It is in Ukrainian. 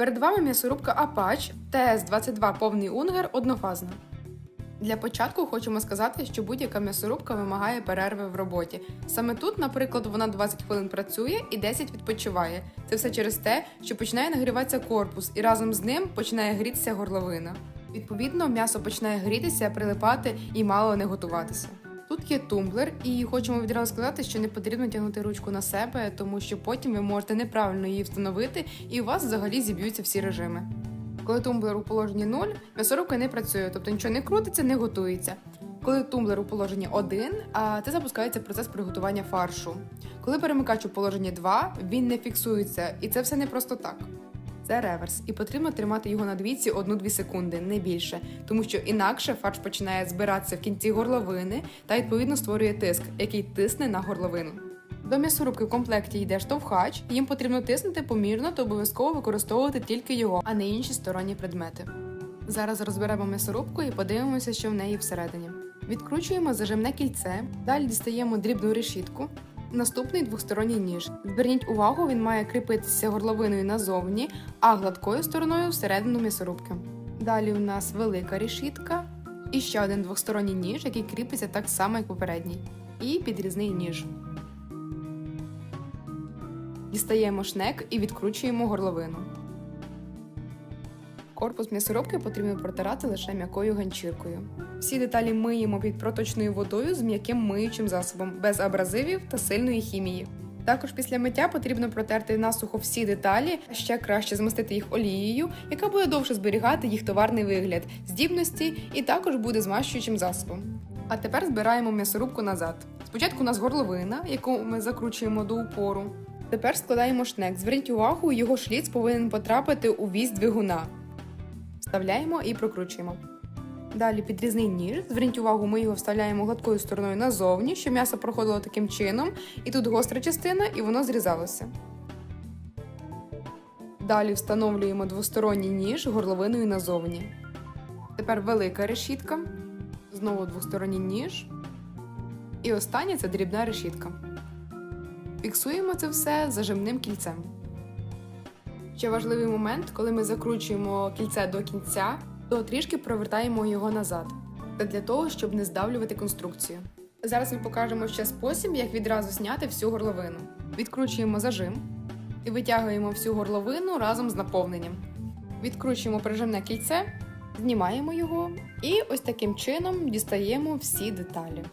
Перед вами м'ясорубка Apache TS22 повний унгер однофазна. Для початку хочемо сказати, що будь-яка м'ясорубка вимагає перерви в роботі. Саме тут, наприклад, вона 20 хвилин працює і 10 відпочиває. Це все через те, що починає нагріватися корпус, і разом з ним починає грітися горловина. Відповідно, м'ясо починає грітися, прилипати і мало не готуватися. Тут є тумблер, і хочемо відразу сказати, що не потрібно тягнути ручку на себе, тому що потім ви можете неправильно її встановити, і у вас взагалі зіб'ються всі режими. Коли тумблер у положенні 0, м'ясорубка не працює, тобто нічого не крутиться, не готується. Коли тумблер у положенні 1, а це запускається процес приготування фаршу. Коли перемикач у положенні 2, він не фіксується, і це все не просто так. Це реверс, і потрібно тримати його на двійці 1-2 секунди, не більше, тому що інакше фарш починає збиратися в кінці горловини та відповідно створює тиск, який тисне на горловину. До м'ясорубки в комплекті йде штовхач, їм потрібно тиснути помірно та обов'язково використовувати тільки його, а не інші сторонні предмети. Зараз розберемо м'ясорубку і подивимося, що в неї всередині. Відкручуємо зажимне кільце, далі дістаємо дрібну решітку. Наступний двосторонній ніж. Зверніть увагу, він має кріпитися горловиною назовні, а гладкою стороною всередину м'ясорубки. Далі у нас велика рішітка і ще один двосторонній ніж, який кріпиться так само, як попередній, і підрізний ніж. Дістаємо шнек і відкручуємо горловину. Корпус м'ясорубки потрібно протирати лише м'якою ганчіркою. Всі деталі миємо під проточною водою з м'яким миючим засобом, без абразивів та сильної хімії. Також після миття потрібно протерти насухо всі деталі, а ще краще змастити їх олією, яка буде довше зберігати їх товарний вигляд, здібності і також буде змащуючим засобом. А тепер збираємо м'ясорубку назад. Спочатку у нас горловина, яку ми закручуємо до упору. Тепер складаємо шнек. Зверніть увагу, його шліц повинен потрапити у вісь двигуна. Вставляємо і прокручуємо. Далі підрізний ніж. Зверніть увагу, ми його вставляємо гладкою стороною назовні, щоб м'ясо проходило таким чином, і тут гостра частина, і воно зрізалося. Далі встановлюємо двосторонній ніж горловиною назовні. Тепер велика решітка, знову двосторонній ніж. І останнє це дрібна решітка. Фіксуємо це все зажимним кільцем. Ще важливий момент, коли ми закручуємо кільце до кінця, то трішки провертаємо його назад. Це для того, щоб не здавлювати конструкцію. Зараз ми покажемо ще спосіб, як відразу зняти всю горловину. Відкручуємо зажим і витягуємо всю горловину разом з наповненням. Відкручуємо прижимне кільце, знімаємо його і ось таким чином дістаємо всі деталі.